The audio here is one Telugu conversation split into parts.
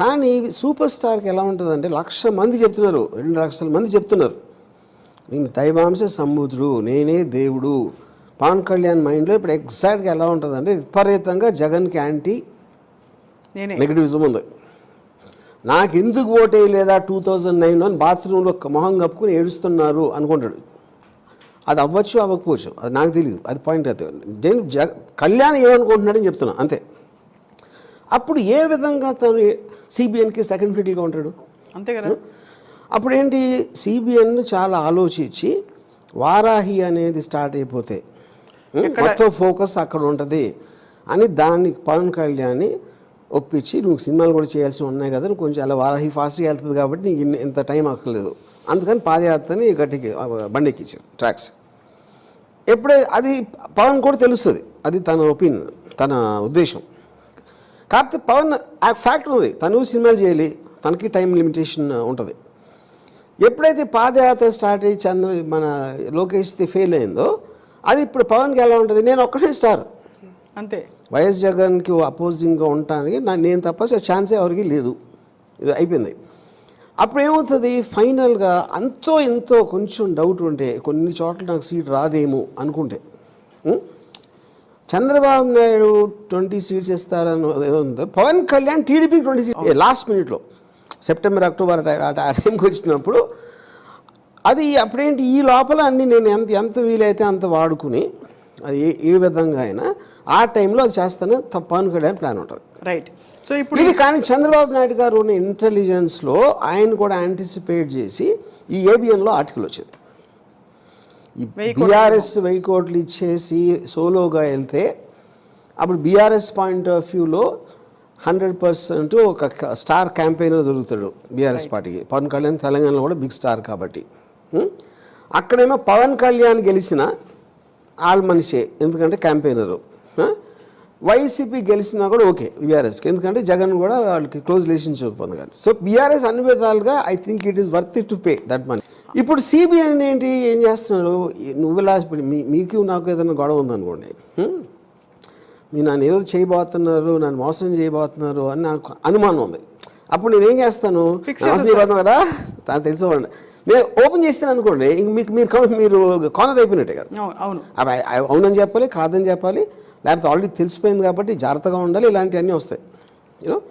కానీ సూపర్ స్టార్కి ఎలా ఉంటుందంటే లక్ష మంది చెప్తున్నారు రెండు లక్షల మంది చెప్తున్నారు. నేను దైవాంశ సముద్రుడు నేనే దేవుడు. పవన్ కళ్యాణ్ మైండ్లో ఇప్పుడు ఎగ్జాక్ట్గా ఎలా ఉంటుందంటే విపరీతంగా జగన్కి యాంటీ నెగటివిజం ఉంది. నాకు ఎందుకు ఓటే లేదా టూ థౌజండ్ నైన్లో అని బాత్రూంలో మొహం కప్పుకుని ఏడుస్తున్నారు అనుకుంటాడు. అది అవ్వచ్చు అవ్వకపోవచ్చు అది నాకు తెలియదు అది పాయింట్ అయితే. జగన్ జగ కళ్యాణ్ ఏమనుకుంటున్నాడని చెప్తున్నా అంతే. అప్పుడు ఏ విధంగా తను సిబిఎన్కి సెకండ్ ఫిటిల్గా ఉంటాడు? అంతే కదా. అప్పుడు ఏంటి సిబిఎన్ చాలా ఆలోచించి వారాహి అనేది స్టార్ట్ అయిపోతే మొత్తం ఫోకస్ అక్కడ ఉంటుంది అని దాన్ని పవన్ కళ్యాణ్ని ఒప్పించి నువ్వు సినిమాలు కూడా చేయాల్సి ఉన్నాయి కదా నువ్వు కొంచెం అలా వారాహి ఫాస్ట్గా వెళ్తుంది కాబట్టి నీకు ఇన్ని- ఇంత టైం అక్కర్లేదు. అందుకని పాదయాత్రని గట్టికి ఆ, బండెక్కించారు ట్రాక్స్. ఎప్పుడే అది పవన్ కూడా తెలుస్తుంది. అది తన ఒపీనియన్ తన ఉద్దేశం. కాకపోతే పవన్ ఆ ఫ్యాక్టర్ ఉంది. తను సినిమాలు చేయాలి. తనకి టైం లిమిటేషన్ ఉంటుంది. ఎప్పుడైతే పాదయాత్ర స్టార్ట్ అయ్యి చంద్ర మన లోకేష్ది ఫెయిల్ అయిందో అది ఇప్పుడు పవన్కి ఎలా ఉంటుంది? నేను ఒక్కటే స్టార్. అంతే. వైఎస్ జగన్కి అపోజింగ్గా ఉండటానికి నా నేను తప్ప ఛాన్సే ఎవరికి లేదు. ఇది అయిపోయింది. అప్పుడు ఏమవుతుంది? ఫైనల్గా అంతో ఎంతో కొంచెం డౌట్ ఉంటే కొన్ని చోట్ల నాకు సీట్ రాదేమో అనుకుంటే? చంద్రబాబు నాయుడు ట్వంటీ సీట్స్ ఇస్తారని ఏదో ఉంది. పవన్ కళ్యాణ్ టీడీపీకి ట్వంటీ సీట్. లాస్ట్ మినిట్లో సెప్టెంబర్ అక్టోబర్ ఆ టైంకి వచ్చినప్పుడు అది అప్పుడేంటి ఈ లోపల అన్ని నేను ఎంత ఎంత వీలైతే అంత వాడుకుని అది ఏ ఏ విధంగా అయినా ఆ టైంలో అది చేస్తాను. తప్ప పవన్ కళ్యాణ్ ప్లాన్ ఉంటుంది. రైట్ సో ఇప్పుడు ఇది కానీ చంద్రబాబు నాయుడు గారు ఉన్న ఇంటెలిజెన్స్లో ఆయన కూడా యాంటిసిపేట్ చేసి ఈ ఏబిఎన్లో ఆర్టికల్ వచ్చింది. బీఆర్ఎస్ వెయ్యి కోట్లు ఇచ్చేసి సోలోగా వెళ్తే అప్పుడు బీఆర్ఎస్ పాయింట్ ఆఫ్ వ్యూలో హండ్రెడ్ పర్సెంట్ ఒక స్టార్ క్యాంపెయినర్ దొరుకుతాడు బీఆర్ఎస్ పార్టీకి. పవన్ కళ్యాణ్ తెలంగాణలో కూడా బిగ్ స్టార్ కాబట్టి? అక్కడేమో పవన్ కళ్యాణ్ గెలిచిన ఆల్ మనిషే ఎందుకంటే క్యాంపెయినరు. వైసీపీ గెలిచినా కూడా ఓకే బీఆర్ఎస్కి ఎందుకంటే జగన్ కూడా వాళ్ళకి క్లోజ్ రిలేషన్షిప్ ఉంది కానీ సో బీఆర్ఎస్ అన్ని విధాలుగా I think it is worth to pay that money. ఇప్పుడు సిబిఐని ఏంటి? ఏం చేస్తున్నాడు? నువ్వు ఇలా మీకు నాకు ఏదైనా గొడవ ఉందనుకోండి? మీరు నన్ను ఏదో చేయబోతున్నారు నన్ను మోసం చేయబోతున్నారు అని నాకు అనుమానం ఉంది. అప్పుడు నేను ఏం చేస్తాను? మోసం చేయబోతున్నాను కదా? తను తెలుసుకోండి నేను ఓపెన్ చేస్తాను అనుకోండి ఇంక మీకు మీరు మీరు కానర్ అయిపోయినట్టే కదా. అవును, అవును. అవి అవి అవునని చెప్పాలి కాదని చెప్పాలి లేకపోతే ఆల్రెడీ తెలిసిపోయింది కాబట్టి జాగ్రత్తగా ఉండాలి ఇలాంటివన్నీ వస్తాయి.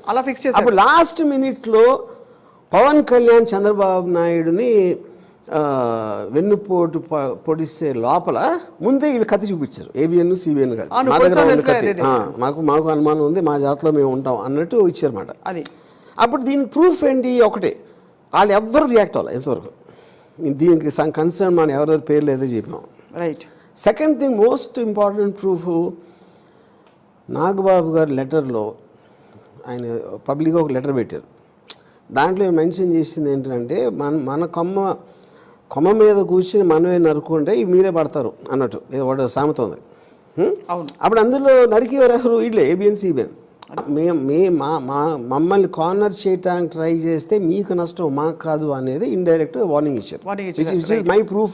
అలా ఫిక్స్ అప్పుడు లాస్ట్ మినిట్లో పవన్ కళ్యాణ్ చంద్రబాబు నాయుడుని వెన్నుపోటు పొడిస్తే లోపల ముందే వీళ్ళు కత్తి చూపించారు. ఏబిఎన్ సిబిఎన్ కాదు అవును, మా దగ్గర కత్తి. మాకు మాకు అనుమానం ఉంది మా జాతలో మేము ఉంటాం అన్నట్టు ఇచ్చారన్నమాట. అది. అప్పుడు దీనికి ప్రూఫ్ ఏంటి ఒకటే. వాళ్ళు ఎవ్వరు రియాక్ట్ అవ్వాలి ఎంతవరకు దీనికి సమ్ కన్సర్న్ మనం ఎవరెవరి పేర్లు ఏదో చెప్పాం. Right second thing most important proof Nagababu గారి లెటర్లో ఆయన పబ్లిక్గా ఒక లెటర్ పెట్టారు. దాంట్లో మెన్షన్ చేసింది ఏంటంటే మన మన కొమ్మ కొమ్మ మీద కూర్చుని మనమే నరుకుంటే మీరే పడతారు అన్నట్టు. ఏదో ఒకటి సామెత ఉంది. అప్పుడు అందులో నరికేవారు ఎవరు వీళ్ళే ఏబిఎన్ సిబిఎన్ మేము మే మా మా మమ్మల్ని కార్నర్ చేయడానికి ట్రై చేస్తే మీకు నష్టం మాకు కాదు అనేది ఇండైరెక్ట్ వార్నింగ్ ఇచ్చారు. Warning which is my proof